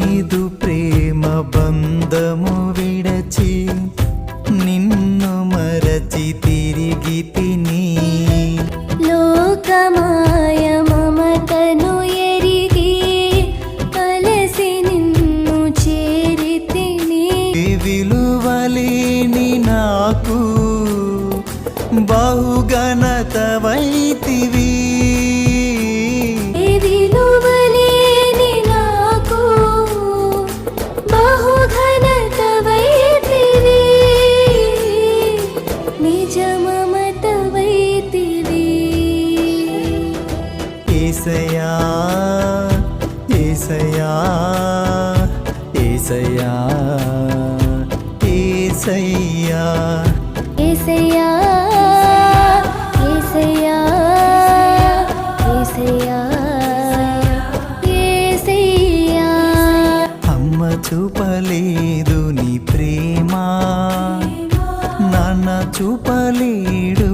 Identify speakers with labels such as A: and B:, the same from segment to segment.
A: చేదు ప్రేమ బంధము విడచి నిన్ను మరచి తిరిగి తిని.
B: లోకమాయ మమతను ఎరిగి అలసి నిన్ను చేరితిని
A: విలువలేని నాకు బహుఘనత వైతివి. ఏసయా ఏసయా ఏసయా ఏసయ్యా.
B: ఏసయ్యా ఏసయ్యా ఏసయ్యా ఏసయ్యా.
A: అమ్మ చూపలేదు నీ ప్రేమ నాన్న చూపలేడు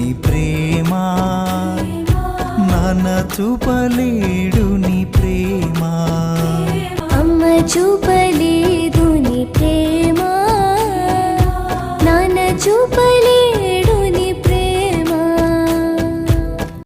A: నీ ప్రేమ. నన్న చూపలేడు నీ ప్రేమా.